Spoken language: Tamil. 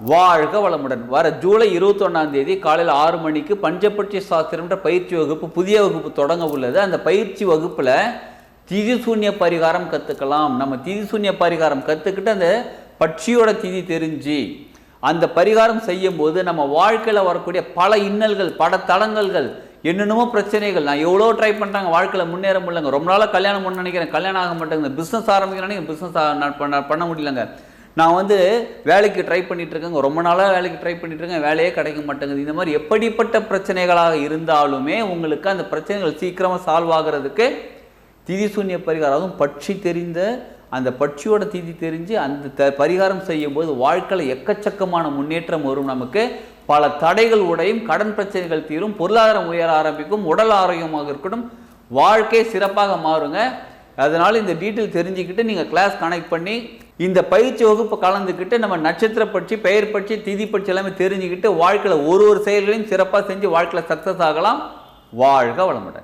வாழ்க வளமுடன். வர ஜூலை இருபத்தொன்னாம் தேதி காலையில் ஆறு மணிக்கு பஞ்சபட்சி சாஸ்திரம்ன்ற பயிற்சி வகுப்பு புதிய வகுப்பு தொடங்க உள்ளது. அந்த பயிற்சி வகுப்பில் திதி சூன்ய பரிகாரம் கற்றுக்கலாம் நம்ம திதி சூன்ய பரிகாரம் கற்றுக்கிட்டு அந்த பட்சியோட திதி தெரிஞ்சு அந்த பரிகாரம் செய்யும்போது நம்ம வாழ்க்கையில் வரக்கூடிய பல இன்னல்கள் பல தடங்கல்கள் என்னென்னமோ பிரச்சனைகள் நான் எவ்வளோ ட்ரை பண்ணுறாங்க வாழ்க்கையில் முன்னேற முடியலங்க. ரொம்ப நாளாக கல்யாணம் பண்ண நினைக்கிறேன். கல்யாணம் ஆக மாட்டேங்குது. பிஸ்னஸ் ஆரம்பிக்கிறேன்னு பிஸ்னஸ் பண்ண முடியலங்க. நான் வந்து வேலைக்கு ட்ரை பண்ணிகிட்ருக்கேங்க ரொம்ப நாளாக வேலைக்கு ட்ரை பண்ணிகிட்ருக்கேன் வேலையே கிடைக்க மாட்டேங்குது. இந்த மாதிரி எப்படிப்பட்ட பிரச்சனைகளாக இருந்தாலுமே உங்களுக்கு அந்த பிரச்சனைகள் சீக்கிரமாக சால்வ் ஆகிறதுக்கு திதி சூன்ய பரிகாரம் அதுவும் பட்சி தெரிந்த அந்த பட்சியோட திதி தெரிஞ்சு அந்த த பரிகாரம் செய்யும்போது வாழ்க்கையில் எக்கச்சக்கமான முன்னேற்றம் வரும் நமக்கு. பல தடைகள் உடையும் கடன் பிரச்சனைகள் தீரும் பொருளாதாரம் உயர ஆரம்பிக்கும் உடல் ஆரோக்கியமாக இருக்கட்டும் வாழ்க்கை சிறப்பாக மாறுங்க. அதனால் இந்த டீட்டெயில் தெரிஞ்சுக்கிட்டு நீங்கள் கிளாஸ் கனெக்ட் பண்ணி இந்த பயிற்சி வகுப்பு கலந்துக்கிட்டு நம்ம நட்சத்திர பட்சி பெயர் பட்சி திதி பட்சி எல்லாமே தெரிஞ்சுக்கிட்டு வாழ்க்கையில் ஒரு ஒரு செயல்களையும் சிறப்பாக செஞ்சு வாழ்க்கையில் சக்ஸஸ் ஆகலாம். வாழ்க வளமுடன்.